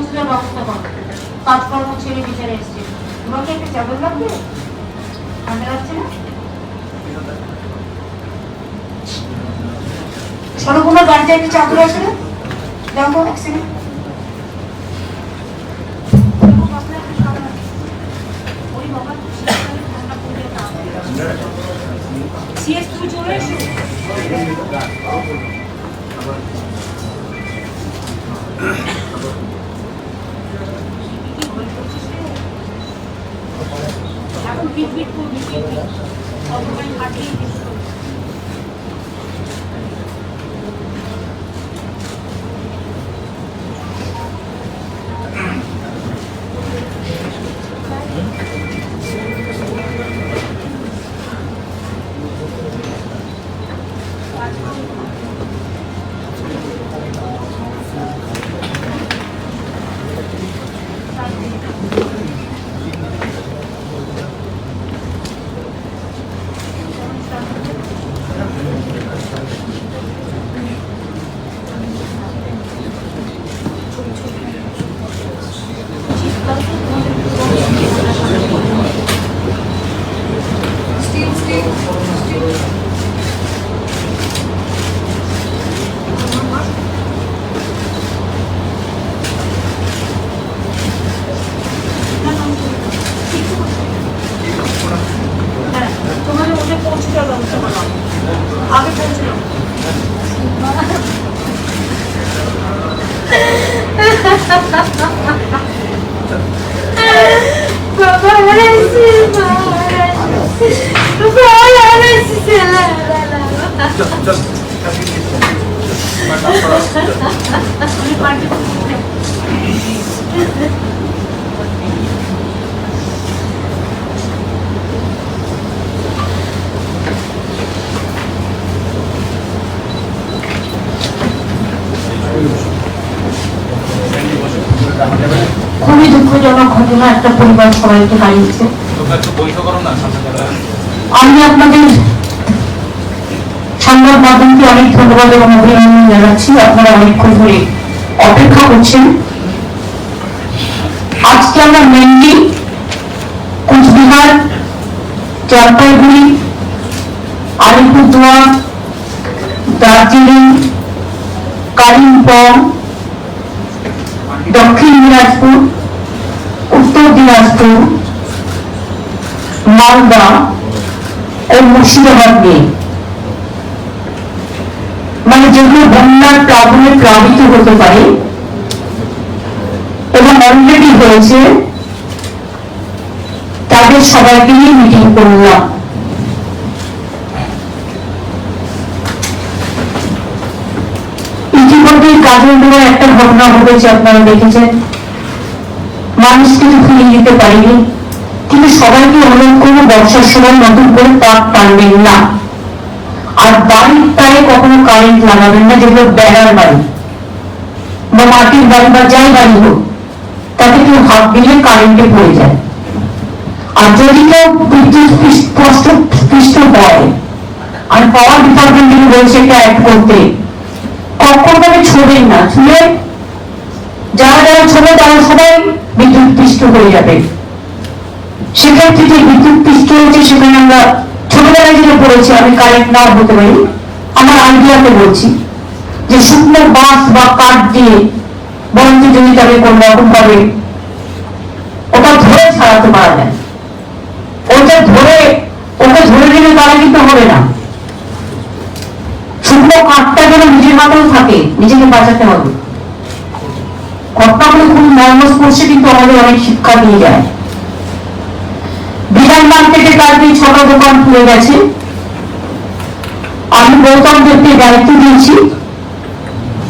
পৌঁছানোর ব্যবস্থা করো। কাজকর্ম ছেড়ে বিচারে এসছে। তোমাকে একটা চাদর লাগবে? ঠান্ডা লাগছে না? সরকুমার গাড়িতে একটা চাদর আছে না দাও তো এক সেকেন্ড সিএস তুমি চলে এসো। এখন বিট বিট করবি বিট বিট। সবসময় খাটিয়ে পিট ঘটনা একটা পরিবার সবাইকে হারিয়েছে আমি আপনাদের সংবাদ মাধ্যমকে অনেক ধন্যবাদ এবং অভিনন্দন জানাচ্ছি। আপনারা অনেকক্ষণ ধরে অপেক্ষা করছেন। আজকে আমরা মেনলি কোচবিহার জলপাইগুড়ি আলিপুরদুয়ার দার্জিলিং কালিম্পং দক্ষিণ দিনাজপুর দিনাজপুর মালদা ও মুর্শিদাবাদ নিয়ে মানে যেগুলো বন্যার প্লাবনে প্লাবিত হতে পারে, এবং অলরেডি হয়েছে, তাদের সবাইকে নিয়ে মিটিং করলাম। ইতিমধ্যেই কাজের একটা ঘটনা ঘটেছে, আপনারা দেখেছেন। মানুষ কিছু ফিরিয়ে দিতে পারেনি। কিন্তু সবাইকে অনুরোধ করব বর্ষার সময় নতুন করে তাপ টানবেন না। আর বাড়ির তারে কখনো কারেন্ট লাগাবেন না, যেগুলো বেড়ার বাড়ি। বা মাটির বাড়ি বা যাই বাড়ি হোক, তাতে কেউ হাত দিলে কারেন্টে পড়ে যায়। আর যদি কেউ বিদ্যুৎ স্পষ্ট পৃষ্ঠ হয় আর পাওয়ার ডিপার্টমেন্ট বলছে এটা অ্যাড করতে, কখন তাকে ছোড়েন না। ছুঁড়ে যারা যারা ছোড়ে তারা সবাই বিদ্যুৎ হয়ে যাবে। সেক্ষেত্রে যে বিদ্যুৎ হয়েছে, সেখানে আমরা ছোটবেলায় যেটা পড়েছি, আমি কারেন্ট না হতে পারি, আমার আইডিয়াতে বলছি যে শুকনো বাঁশ বা কাঠ দিয়ে বরঞ্চ যদি তাকে কোন রকম ভাবে ওটা ধরে ছাড়াতে পারা যায়। ওটা ধরে ওকে ধরে দিলে তারা কিন্তু হবে না। শুকনো কাঠটা যেন নিজের হাতেও থাকে, নিজেকে বাঁচাতে হবে। ঘটনাগুলো খুব মর্মস্পর্শে কিন্তু আমাদের অনেক শিক্ষা দিয়ে যায়। বিধান মার্কেটে কালকে ছটা দোকান খুলে গেছে। আমি গৌতম দেবকে দায়িত্ব দিয়েছি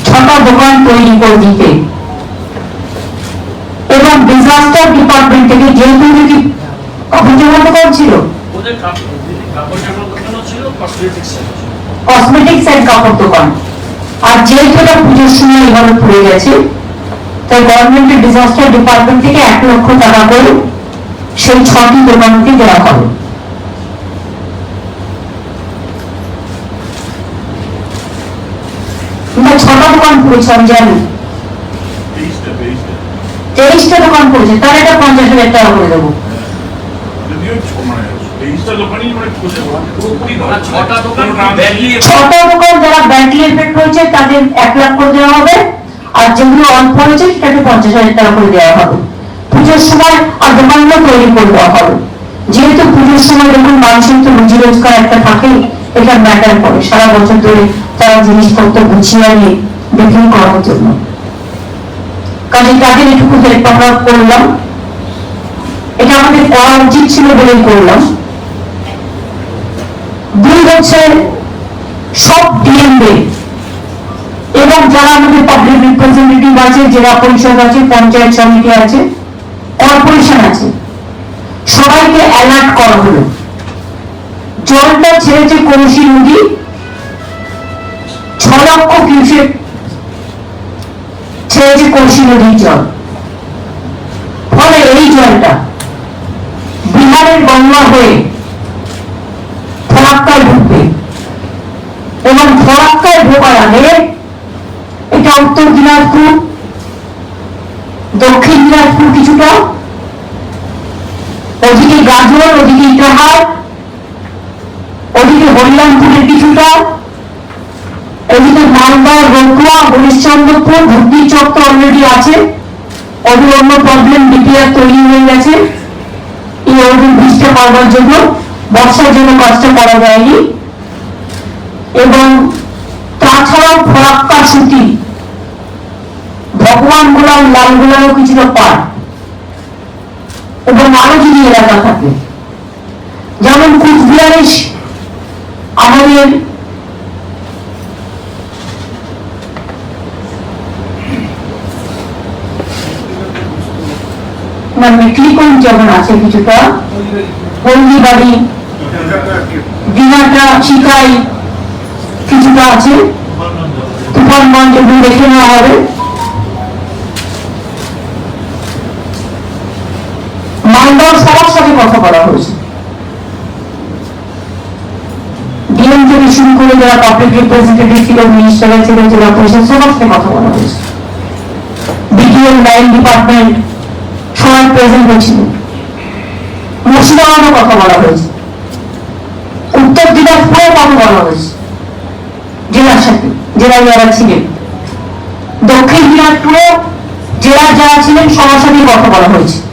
ছটা দোকান তৈরি করে দিতে। এবং ডিজাস্টার ডিপার্টমেন্ট থেকে যেহেতু নাকি অভিযোগ ছিল কসমেটিক্স এন্ড কাপড় দোকান। আর যেহেতু এটা পুজোর সময় এভাবে পড়ে গেছে তাই গভর্নমেন্টের ডিজাস্টার ডিপার্টমেন্ট থেকে এক লক্ষ টাকা করে সেই ছটি দোকানকে দেওয়া হবে ছটা দোকান পুড়েছে আমি জানি। তেইশটা দোকান করেছে তার এটা পঞ্চাশ হাজার টাকা করে দেবো। ছ- মানে মানে ধরা ছটা দোকান যারা ব্যাংকলি এফেক্ট হয়েছে তাদের এক লাখ করে দেওয়া হবে। আর যেগুলো অল্প হয়েছে সেটাকে পঞ্চাশ হাজার টাকা করে দেওয়া হবে। পুজোর সময় দোকানগুলো তৈরি করে দেওয়া হবে। যেহেতু পুজোর সময় দেখুন মানুষের তো রুজি রোজগার একটা থাকে এটা ম্যাটার করে। সারা বছর ধরে তারা জিনিসপত্র গুছিয়ে আনে, বিক্রি করার জন্য। কাজে তাদের এটুকু হেল্প আমরা করলাম। এটা আমাদের করা উচিত ছিল বলেই করলাম। দুই হচ্ছে সব ডিএমএ এবং যারা আমাদের পাবলিক রিপ্রেজেন্টেটিভ আছে, জেলা পরিষদ আছে, পঞ্চায়েত সমিতি আছে কর্পোরেশন আছে, সবাইকে অ্যালার্ট করা হলো। জলটা ছেড়েছে কলসি নদী, ছ লক্ষ কিউসেক ছেড়েছে কলসি নদীর জল। ফলে এই জলটা বিহারের গঙ্গা হয়ে ফরাক্কায় ঢুকবে এবং ফরাক্কায় ঢোকার আগে উত্তর দিনাজপুর, দক্ষিণ দিনাজপুর কিছুটা, ওদিকে গাজর, ওদিকে ইটাহার, ওদিকে হরিরামপুরের কিছুটা, এদিকে মালদা রতুয়া হরিশ্চন্দ্রপুর ভর্তি চক তো অলরেডি আছে ওদের অন্য প্রবলেম ডিপিআর তৈরি হয়ে গেছে। এই ওদের বৃষ্টি পাওয়ার জন্য বর্ষার জন্য কাজটা করা যায়নি। এবং তাছাড়াও ফরাক্কা সুতি ভগবান গোলাম লাল গোলামও কিছুটা পার এবং আরও যদি এলাকা থাকে। যেমন কুচবিহারে আমাদের মানে মেট্রিকন যেমন আছে কিছুটা, হলদিবাড়ি, দিনাটা, শিকাই, কিছুটা আছে। তুফানগঞ্জ, এগুলো দেখে নেওয়া হবে। মালদার সবার কথা বলা হয়েছে। থেকে শুরু করে যারা পাবলিক রিপ্রেজেন্টেটিভ ছিল জেলা পরিষদ কথা বলা হয়েছে। লাইন ডিপার্টমেন্ট সবাই প্রেজেন্ট হয়েছিল। মুর্শিদাবাদও কথা বলা হয়েছে। উত্তর দিনাজপুরেও কথা বলা হয়েছে। জেলার সাথে, জেলায় যারা ছিলেন। দক্ষিণ দিনাজপুরে জেলার যারা ছিলেন, সবার সাথে কথা বলা হয়েছে।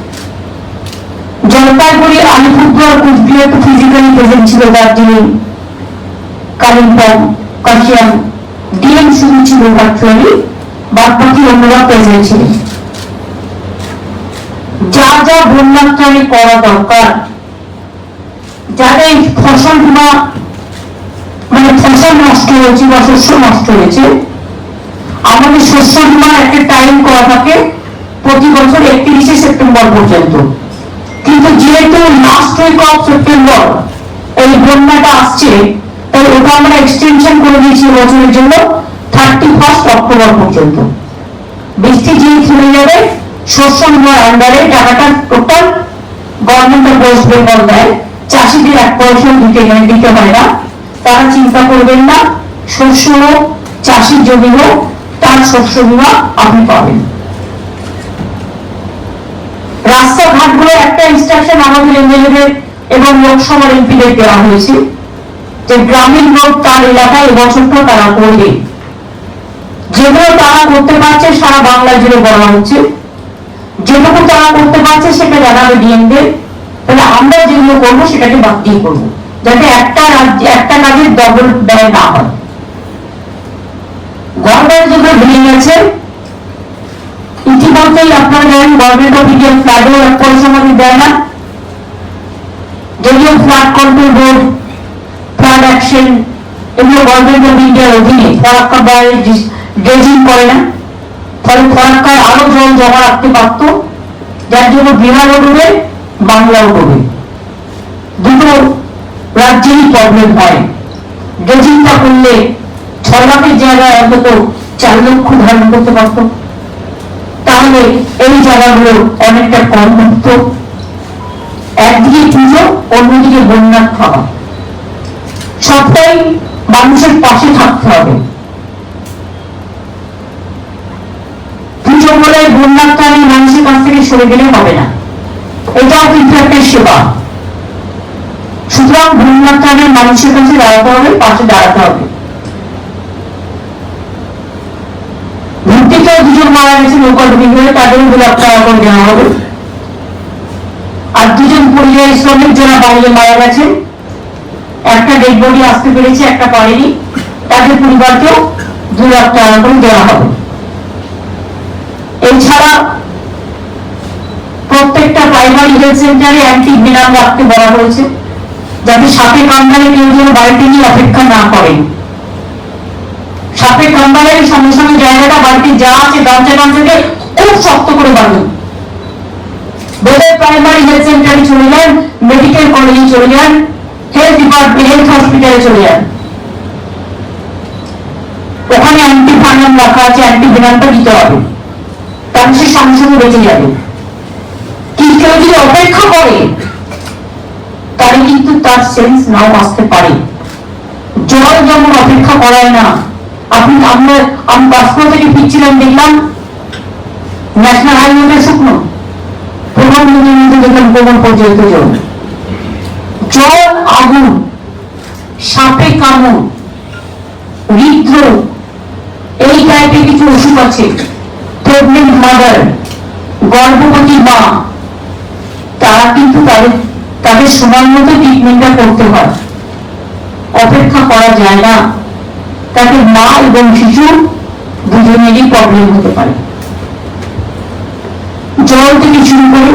জলপাইগুড়ি আলিপুরদুয়ার কুচবিহার তো ফিজিক্যালি প্রেজেন্ট ছিল দার্জিলিং কালিম্পং কাশিয়ান ডিএম ছিল ভার্চুয়ালি বাকি অন্যরা প্রেজেন্ট ছিলেন যা যা বন্যাত্রাণী করা দরকার যাদের ফসল বীমা মানে ফসল নষ্ট হয়েছে বা শস্য নষ্ট হয়েছে, আমাদের শস্য বীমা একটা টাইম করা থাকে, প্রতি বছর একত্রিশে সেপ্টেম্বর পর্যন্ত। কিন্তু যেহেতু লাস্ট উইক অফ সেপ্টেম্বর এই বন্যাটা আসছে, তাই ওটা আমরা এক্সটেনশন করে দিয়েছি বছরের জন্য থার্টি ফার্স্ট অক্টোবর পর্যন্ত। বৃষ্টি যেই থেমে যাবে, শস্য বীমার আন্ডারে টাকাটা total government of West Bengal দেয়। চাষিদের এক পয়সা দিতে দিতে হয় না। তারা চিন্তা করবেন না, শস্য চাষির জমি হোক, তার শস্য বীমা আপনি পাবেন। রাস্তাঘাটগুলো একটা ইনস্ট্রাকশন আমাদের এমএলএদের এবং লোকসভার এমপিদের দেওয়া হয়েছে যে গ্রামীণ রোড তার এলাকায় এবছরটা তারা করবে। যেগুলো তারা করতে পারছে সারা বাংলা জুড়ে বলা হচ্ছে। যেটুকু তারা করতে পারছে সেটা জানাবে ডিএমদের তাহলে আমরা যেগুলো করব সেটাকে বাদ দিয়ে করব। যাতে একটা রাজ্যে, একটা কাজের ডবল ব্যয় না হয়। গভর্নমেন্ট যেগুলো ভেঙে গেছে আপনারা এক পয়সা দেয় না যদিও কন্ট্রোল বোর্ড অ্যাকশন এগুলো অধীনে ফরাক্কা ড্রেজিং করে না। ফলে ফরাক্কায় আরও জল জমা রাখতে পারত, যার জন্য বিহারও ডুবে বাংলাও ডুবে দুটো রাজ্যেরই প্রবলেম হয়। ড্রেজিংটা করলে ছ লাখের জায়গায় অন্তত চার লক্ষ ধারণ করতে পারতো। তাহলে এই জায়গাগুলো অনেকটা কম হতো একদিকে পুজো, অন্যদিকে বন্যার খাওয়া সবটাই মানুষের পাশে থাকতে হবে। পুজো বলে এই মানুষের কাছ থেকে সরে গেলে হবে না। এটাও কিন্তু একটা সেবা। সুতরাং বন্যাত্রাণের মানুষের কাছে দাঁড়াতে হবে, পাশে দাঁড়াতে হবে। আর দুজন মারা একটা আসতে পেরেছে একটা দু লাখ টাকা করে দেওয়া হবে এছাড়া প্রত্যেকটা প্রাইমারি হেলথ সেন্টারে অ্যান্টি বলা হয়েছে, যাতে সাপে কামড়ালে কেউ যেন বাড়িতে নিয়ে অপেক্ষা না করেন সাপে কামড়ালে সঙ্গে সঙ্গে জায়গাটা বাড়িতে যা আছে দরজা দরজাকে খুব শক্ত করে বাঁধুন প্রাইমারি হেলথ সেন্টারে চলে যান মেডিকেল কলেজে চলে যান হেলথ ডিপার্টমেন্ট হেলথ হসপিটালে চলে যান। ওখানে অ্যান্টি ফানাম রাখা আছে অ্যান্টি দিতে হবে। তাহলে সে সঙ্গে সঙ্গে বেঁচে যাবে। কি কেউ যদি অপেক্ষা করে, তাহলে কিন্তু তার সেন্স নাও আসতে পারে। জল যেমন অপেক্ষা করায় না আপনি আমরা আমি পাসপোর্ট থেকে ফিরছিলাম, দেখলাম ন্যাশনাল হাইওয়েতে শুকনো। প্রধানমন্ত্রীর মধ্যে দেখলাম কোমর পর্যন্ত জল। জল আগুন, সাপে কামড়, হৃদরোগ, এই টাইপের কিছু ওষুধ আছে। প্রেগনেন্ট মাদার গর্ভবতী মা, তারা কিন্তু তাদের তাদের সময় মতো ট্রিটমেন্টটা করতে হয়। অপেক্ষা করা যায় না। তাতে মা এবং শিশু দুজনেরই প্রবলেম হতে পারে। জল থেকে শুরু করে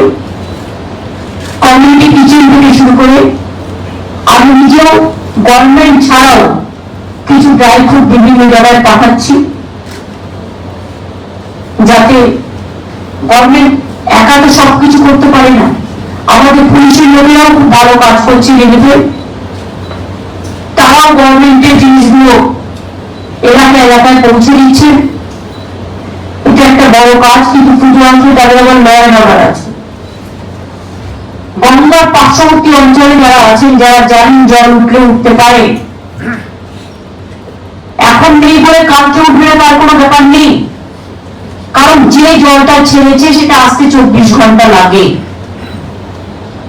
কমিউনিটি কিচেন থেকে শুরু করে, আমি নিজেও গভর্নমেন্ট ছাড়াও কিছু ড্রাই ফ্রুট বিভিন্ন জায়গায় পাঠাচ্ছি, যাতে গভর্নমেন্ট একা তো সবকিছু করতে পারে না। আমাদের পুলিশের লোকেরাও খুব ভালো কাজ করছে রিলিফে তারাও গভর্নমেন্টের জিনিসগুলো এলাকা এলাকায় পৌঁছে দিচ্ছে এটা একটা বড় কাজ, কিন্তু পুজো অঞ্চলে তাদের আবার লয়ার অর্ডার আছে। গঙ্গার পার্শ্ববর্তী অঞ্চলে যারা আছেন, যারা জানেন জল উঠলে উঠতে পারে। এখন নেই বলে কালকে উঠবে না তার কোনো ব্যাপার নেই। কারণ যে জলটা ছেড়েছে, সেটা আসতে চব্বিশ ঘণ্টা লাগে।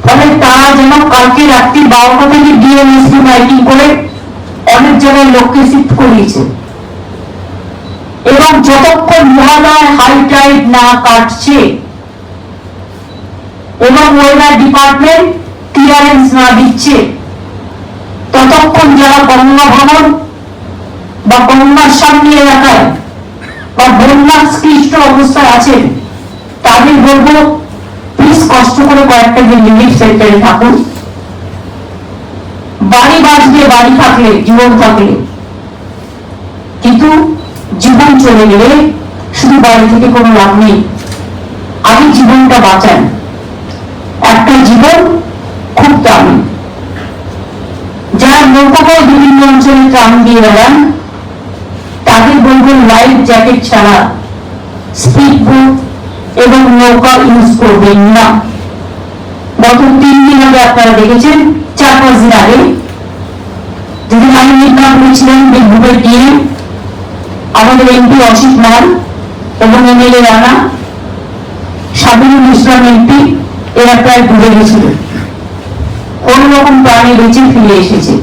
ফলে তারা যেন কালকে রাত্রি বারোটা থেকে ডিএমএসপি মাইকিং করে অনেক জায়গায় লোককে শিফট করিয়েছে এবং যতক্ষণ মহালয় হাই টাইড না কাটছে, এবং ওয়েদার ডিপার্টমেন্ট ক্লিয়ারেন্স না দিচ্ছে, ততক্ষণ যারা গঙ্গা ভবন বা গঙ্গার সামনে এলাকায় বা বন্যার ক্লিষ্ট অবস্থায় আছেন, তাদের বলব প্লিজ কষ্ট করে কয়েকটা দিন রিলিফ সেন্টারে থাকুন। বাড়ি বাঁচবে, বাড়ি থাকলে, জীবন থাকলে। কিন্তু জীবন চলে গেলে শুধু বাড়ি থেকে কোনো লাভ নেই। আগে জীবনটা বাঁচান। একটা জীবন খুব দামি। যারা নৌকায় বিভিন্ন অঞ্চলে ত্রাণ দিয়ে বেড়ান তাদের বলব লাইফ জ্যাকেট ছাড়া স্পিড বোট এবং নৌকা ইউজ করবেন না। গত তিন দিন আগে আপনারা দেখেছেন, চার পাঁচ দিন আগে, যেদিন আমি নির্মাণ করেছিলেন বীরভূমের দিয়ে আমাদের এমপি অসিত মাল এবং এমএলএ রানা সাবিরুল ইসলাম এমপি, এরা প্রায় ডুবে গেছিল। কোন রকম প্রাণী বেঁচে ফিরে এসেছে।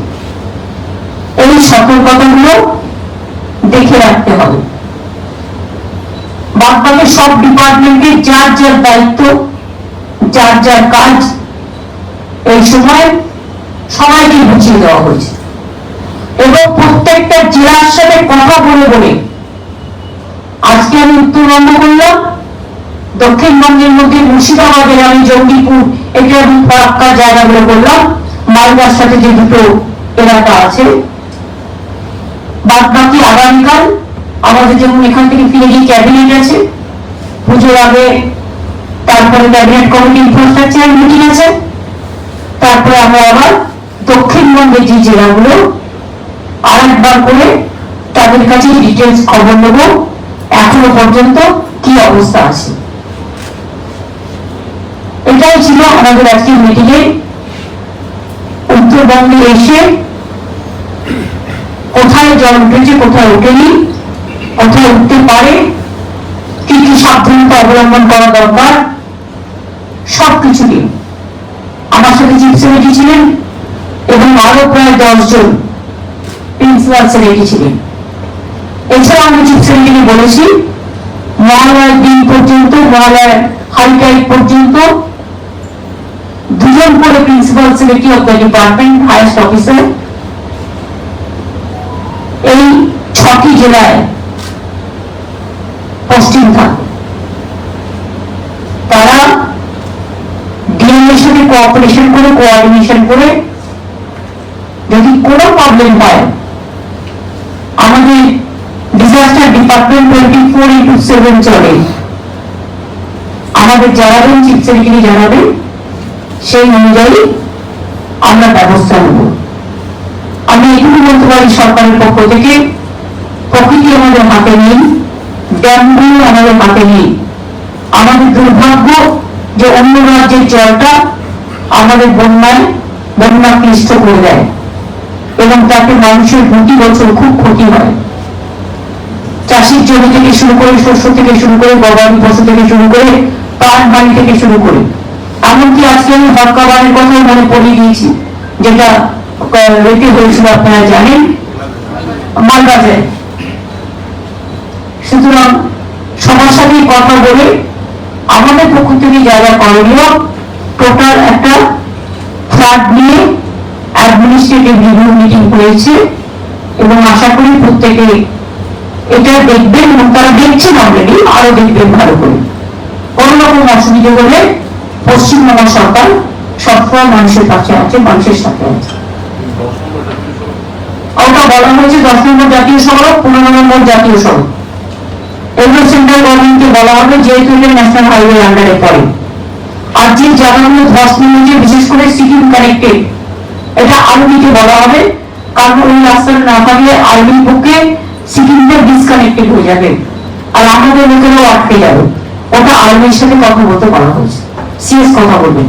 এই সতর্কতাগুলো দেখে রাখতে হবে। বাদবাকি সব ডিপার্টমেন্টের যার যার দায়িত্ব, যার যার কাজ, এই সময় সবাইকে বুঝিয়ে দেওয়া হয়েছে। এবং প্রত্যেকটা জেলার সাথে কথা বলে বলে আমি উত্তরবঙ্গ দক্ষিণবঙ্গের মধ্যে মুর্শিদাবাদের আমি জঙ্গিপুর এটা আমি ফারাক্কা জায়গাগুলো মালদার সাথে যে দুটো এলাকা আছে। বাদ বাকি আগামীকাল আমাদের যেমন এখান থেকে ফিরে গিয়ে ক্যাবিনেট আছে। পুজোর আগে তারপরে ক্যাবিনেট কমিটি ইনফ্রাস্ট্রাকচার মিটিং আছে। তারপরে আমরা আবার দক্ষিণবঙ্গের যে জেলাগুলো আরেকবার করে তাদের কাছে ডিটেলস খবর নেব। এখনও পর্যন্ত কি অবস্থা আছে? এটাই ছিল আমাদের আজকের মিটিং এ। উত্তরবঙ্গে এসে কোথায় জল উঠেছে, কোথায় ওঠেনি, কোথায় উঠতে পারে, কি কি সাবধানতা অবলম্বন করা দরকার, সবকিছু নিয়ে। আমার সাথে চিফ সেক্রেটারি ছিলেন এবং আরও প্রায় দশজন প্রিন্সিপাল সেক্রেটারি ছিলেন এছাড়া আমি চিফ সেক্রেটারি বলেছি মহালয়ার দিন পর্যন্ত মহালয়ার হাইটাইট পর্যন্ত দুজন করে principal secretary of the department highest officer এই ছটি জেলায় পোস্টিং থাকবে তারা ডিএমের সাথে কোঅপারেশন করে কোঅর্ডিনেশন করে যদি কোনো প্রবলেম হয় আমাদের disaster department twenty four into seven চলে। আমাদের জানাবেন চিফ সেক্রেটারি জানাবেন, সেই অনুযায়ী আমরা ব্যবস্থা নেব। আমি এটুকু বলতে পারি সরকারের পক্ষ থেকে, প্রকৃতি আমাদের হাতে নেই ড্যামগুলো আমাদের হাতে নেই। আমাদের দুর্ভাগ্য যে অন্য রাজ্যের জলটা আমাদের বন্যায় বন্যা ক্লিষ্ট করে দেয় এবং তাতে মানুষের প্রতি বছর খুব ক্ষতি হয়। চাষির জমি থেকে শুরু করে শস্য থেকে শুরু করে গবাদি পশু থেকে শুরু করে পান বাড়ি থেকে শুরু করে। এমনকি আজকে আমি হরকাবানের কথাও মনে পড়িয়ে দিয়েছি, যেটা রেটে হয়েছিল, আপনারা জানেন। সুতরাং সবার সাথে কথা বলে আমাদের পক্ষ থেকে যা যা করণীয়, টোটাল একটা ফ্ল্যাট নিয়ে অ্যাডমিনিস্ট্রেটিভ রিভিউ মিটিং হয়েছে এবং আশা করি প্রত্যেকে এটা দেখবেন তারা দেখছেন অলরেডি আরও দেখবেন ভালো করে কোনো রকম অসুবিধা হলে পশ্চিমবঙ্গ সরকার সবসময় মানুষের কাছে আছে, মানুষের সাথে আছে। ওটা বলা হয়েছে দশ নম্বর জাতীয় সড়ক, পনেরো নম্বর জাতীয় সড়ক। এগুলো সেন্ট্রাল গভর্নমেন্টকে বলা হবে, যেহেতু এটা ন্যাশনাল হাইওয়ে আন্ডারে পড়ে। আর যে জায়গাগুলো ধস নেমেছে বিশেষ করে সিকিম কানেক্টেড এটা আর্মিকে বলা হবে। কারণ ওই রাস্তাটা না থাকলে আর্মির পক্ষে সিকিমটা ডিসকানেক্টেড হয়ে যাবে। আর আমাদের লোকেরাও আটকে যাবে। ওটা আর্মির সাথে কথা বলতে বলা হয়েছে। সিএস কথা বলবেন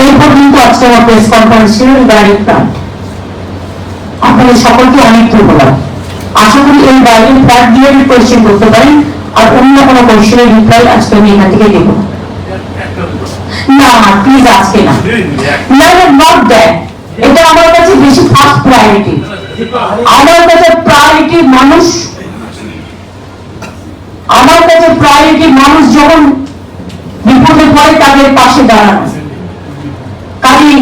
এই পর্যন্ত আজকে আমার প্রেস কনফারেন্স ছিল রিগার্ডিং প্লান্ট আপনাদের সকলকে অনেক ধন্যবাদ। আশা করি এই বাইরে ফ্ল্যাট দিয়ে কোয়েশ্চেন করতে পারেন আর অন্য কোনো কোয়েশ্চেনের রিপ্লাই আজকে আমি এখান থেকে দেবো। না। না। প্লিজ আজকে না নট দ্যাট এটা আমার কাছে বেশি ফার্স্ট প্রায়োরিটি আমার কাছে প্রায়োরিটি মানুষ। আমার কাছে প্রায়োরিটি মানুষ যখন বিপদে পড়ে তাদের পাশে দাঁড়ানো। কাজে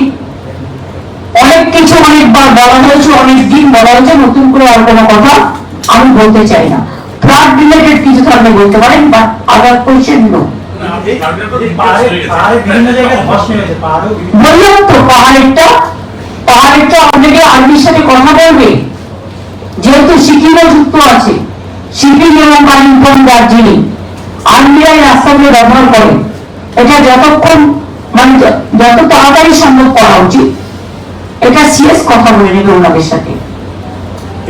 অনেক কিছু অনেকবার বলা হয়েছে অনেক দিন বলা হয়েছে নতুন করে আর কোনো কথা আমি বলতে চাই না। ফ্লাড রিলেটেড কিছু থাকলে বলতে পারেন বা আদার কোয়েশ্চেন নো আপনার তো এই ঠিক পাহাড়ে গেছে। পাহাড়ে বিভিন্ন জায়গায় ধস নেমেছে পাহাড়েও বিভিন্ন বললাম তো পাহাড়েরটা পাহাড়েরটা আর্মির সাথে কথা বলবে। যেহেতু সিকিমও যুক্ত আছে সিকিম এবং কালিম্পং দার্জিলিং আর্মিরা রাস্তাগুলো ব্যবহার করে। এটা যতক্ষণ মানে যত তাড়াতাড়ি সম্ভব করা উচিত। এটা সিএস কথা বলে নেবে ওনাদের সাথে।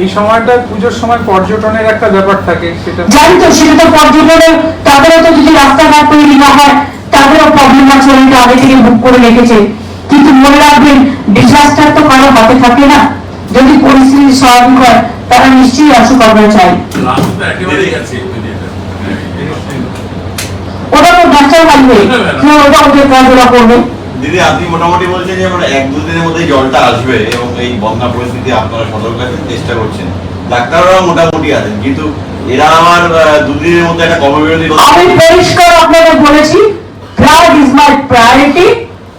এই সময়টা পুজোর সময় পর্যটনের একটা ব্যাপার থাকে সেটা জানি তো সেটা তো পর্যটনের তাদেরও তো যদি রাস্তাঘাট তৈরি না হয় তাদেরও প্রবলেম আছে অনেকে আগে থেকে বুক করে রেখেছে। কিন্তু মনে রাখবেন ডিজাস্টার তো কারও হাতে থাকে না। যদি পরিস্থিতি স্বাভাবিক হয় তারা নিশ্চয়ই আমরা চাই রাস্তা তো রাস্তায় না। ওটা তো ন্যাচারাল ওদের কাজ করবে। দিদি আপনি মোটামুটি বলছেন যে আমরা এক দুদিনের মধ্যে জলটা আসবে এবং এই বন্যা পরিস্থিতি আপনারা সতর্ক আছেন চেষ্টা করছেন। ডাক্তাররা মোটামুটি আছেন কিন্তু এরা আমার দুদিনের মধ্যে একটা কর্মবিরতি আমি পরিষ্কার আপনাদের বলেছি flood is my priority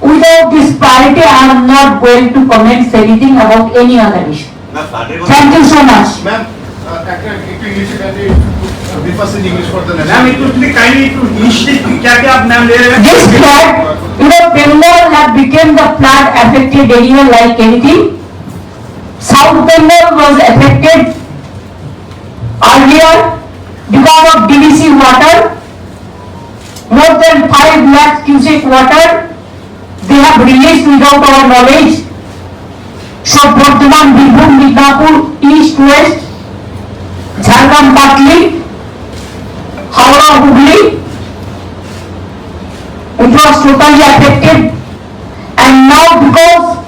Without this parity, I am not going to comment anything about any other issue. Thank you so much. Ma'am, This flood, you know, Bengal has become the flood affected area like anything. South Bengal was affected earlier because of DVC water, more than 5 lakh cubic water they have released without our knowledge. So Bardhaman, Birbhum, Midnapur, East, West, Jharkhand, Patli, Howrah, Hubli, it was totally affected and now because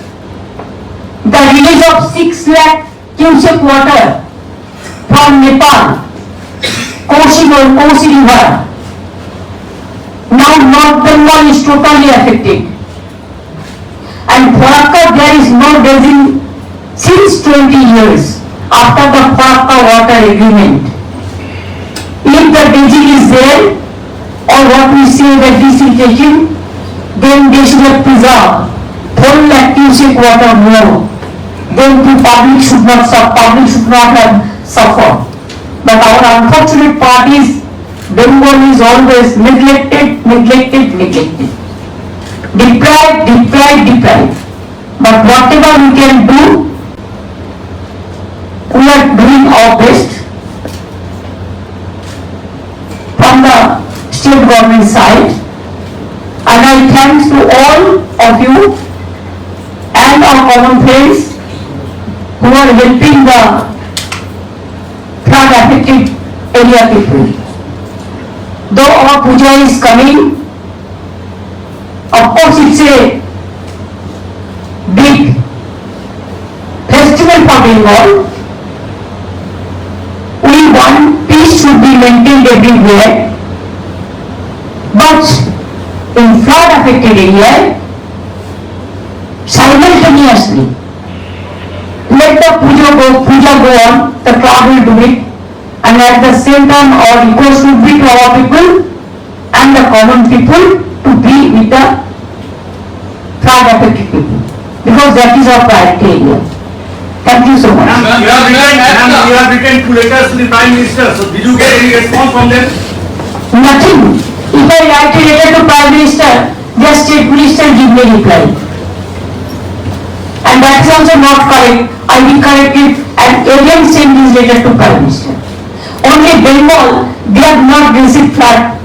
the release of 6 lakh cubic water from Nepal Kosi, or Kosi River. Now North Bengal is totally affected. And Farakka, there is no dredging since 20 years after the Farakka water agreement. If the dredging is there, or what we say the desiccation, then they should have preserved whole lactic water more. Then the public should not suffer, public should not have suffered. But our unfortunate part is Bengal is always neglected, neglected, neglected. Deprived, deprived, deprived. But whatever we can do, we are doing our best from the state government side. And I thanks to all of you and our common friends who are helping the flood affected area people. Though our puja is coming, it's a big festival for Bengal. We want peace should be maintained everywhere. But in flood affected area, simultaneously, let the puja go, puja go on, the crowd will do it. And at the same time, our request should be to our people and the common people to be with the That is our area. Thank you so much. Ma'am, you have written, ma'am, you have written two letters to the Prime Minister, so did you get any response from them? Nothing. If I write a letter to Prime Minister, just state minister give me reply. And that is also not correct. I will correct it and again send this letter to Prime Minister. Only Bengal, they have not received flood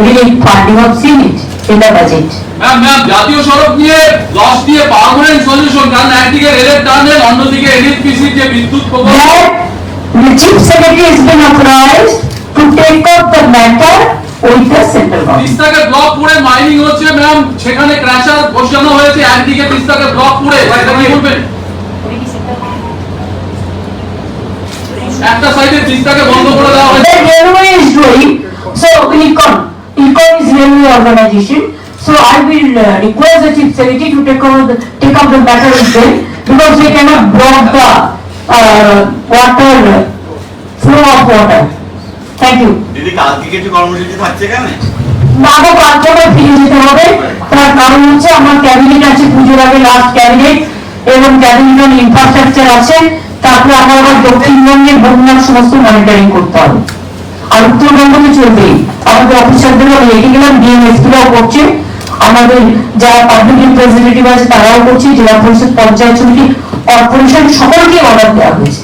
relief fund. You have seen it the budget. Ma'am ma'am জাতীয় সড়ক নিয়ে loss দিয়ে permanent solution কারণ একদিকে রেলের tunnel অন্যদিকে NHPC যে বিদ্যুৎ প্রকল্প। The chief secretary has been authorized to take up the matter with the central government. তিস্তাকে ব্লক করে মাইনিং হচ্ছে ম্যাম সেখানে ক্র্যাশার বসানো হয়েছে একদিকে তিস্তাকে ব্লক করে। এটা কি বলবেন? একটা সাইডে তিস্তাকে বন্ধ করে দেওয়া হয়েছে। The railway is doing, so Econ, Econ railway organization. So I will uh, request the chief secretary to take over the, take up the matter with them because they cannot block the uh, water, uh, flow of water. Thank you. দিদি কালকে কিছু কর্মসূচি থাকছে এখানে আগে কার্যকর ফিরে যেতে হবে তার কারণ হচ্ছে আমার ক্যাবিনেট আছে পুজোর আগে লাস্ট ক্যাবিনেট এবং ক্যাবিনেট অন ইনফ্রাস্ট্রাকচার আছে তারপরে আমার আবার দক্ষিণবঙ্গের বন্যার সমস্ত মনিটরিং করতে হবে আর উত্তরবঙ্গ তো চলবেই আমাদের অফিসারদেরও রেখে গেলাম ডিএমএসপিরাও করছে। আমাদের যারা পাবলিক রিপ্রেজেন্টেটিভ আছে, তারাও করছে, জেলা পরিষদ পঞ্চায়েত সমিতি কর্পোরেশন সকলকে অর্ডার দেওয়া হয়েছে।